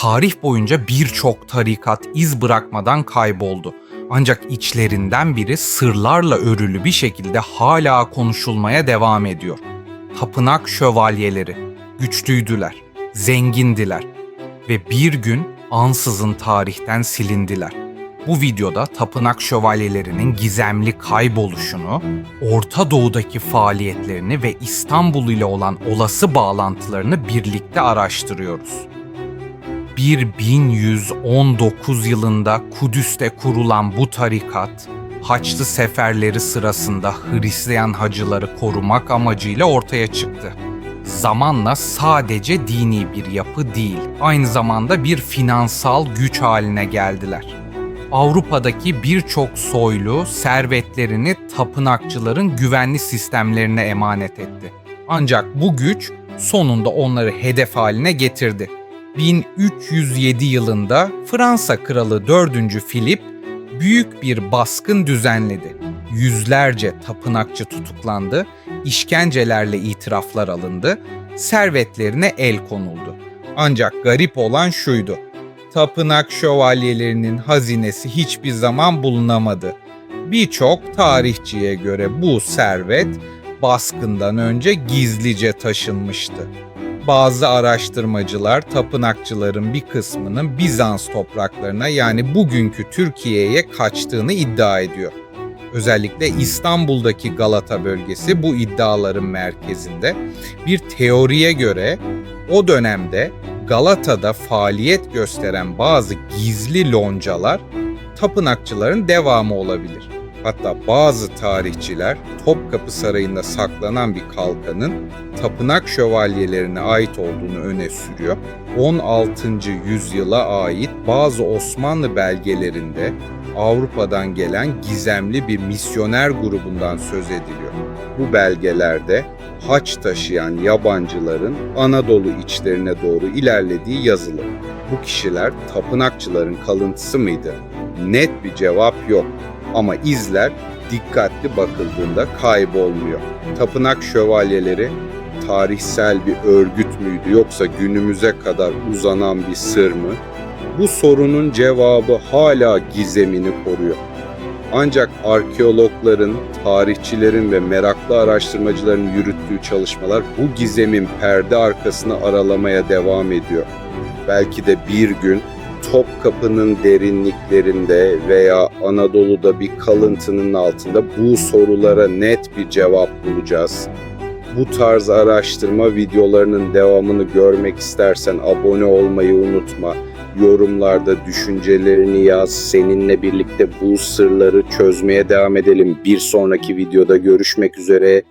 Tarih boyunca birçok tarikat iz bırakmadan kayboldu. Ancak içlerinden biri sırlarla örülü bir şekilde hala konuşulmaya devam ediyor. Tapınak şövalyeleri güçlüydüler, zengindiler ve bir gün ansızın tarihten silindiler. Bu videoda tapınak şövalyelerinin gizemli kayboluşunu, Orta Doğu'daki faaliyetlerini ve İstanbul ile olan olası bağlantılarını birlikte araştırıyoruz. 1119 yılında Kudüs'te kurulan bu tarikat, Haçlı seferleri sırasında Hristiyan hacıları korumak amacıyla ortaya çıktı. Zamanla sadece dini bir yapı değil, aynı zamanda bir finansal güç haline geldiler. Avrupa'daki birçok soylu servetlerini tapınakçıların güvenli sistemlerine emanet etti. Ancak bu güç sonunda onları hedef haline getirdi. 1307 yılında Fransa kralı 4. Filip büyük bir baskın düzenledi. Yüzlerce tapınakçı tutuklandı, işkencelerle itiraflar alındı, servetlerine el konuldu. Ancak garip olan şuydu. Tapınak şövalyelerinin hazinesi hiçbir zaman bulunamadı. Birçok tarihçiye göre bu servet baskından önce gizlice taşınmıştı. Bazı araştırmacılar tapınakçıların bir kısmının Bizans topraklarına yani bugünkü Türkiye'ye kaçtığını iddia ediyor. Özellikle İstanbul'daki Galata bölgesi bu iddiaların merkezinde. Bir teoriye göre o dönemde Galata'da faaliyet gösteren bazı gizli loncalar tapınakçıların devamı olabilir. Hatta bazı tarihçiler Topkapı Sarayı'nda saklanan bir kalkanın tapınak şövalyelerine ait olduğunu öne sürüyor. 16. yüzyıla ait bazı Osmanlı belgelerinde Avrupa'dan gelen gizemli bir misyoner grubundan söz ediliyor. Bu belgelerde haç taşıyan yabancıların Anadolu içlerine doğru ilerlediği yazılı. Bu kişiler tapınakçıların kalıntısı mıydı? Net bir cevap yok ama izler dikkatli bakıldığında kaybolmuyor. Tapınak şövalyeleri tarihsel bir örgüt müydü yoksa günümüze kadar uzanan bir sır mı? Bu sorunun cevabı hala gizemini koruyor. Ancak arkeologların, tarihçilerin ve meraklı araştırmacıların yürüttüğü çalışmalar bu gizemin perde arkasını aralamaya devam ediyor. Belki de bir gün Topkapı'nın derinliklerinde veya Anadolu'da bir kalıntının altında bu sorulara net bir cevap bulacağız. Bu tarz araştırma videolarının devamını görmek istersen abone olmayı unutma. Yorumlarda düşüncelerini yaz. Seninle birlikte bu sırları çözmeye devam edelim. Bir sonraki videoda görüşmek üzere.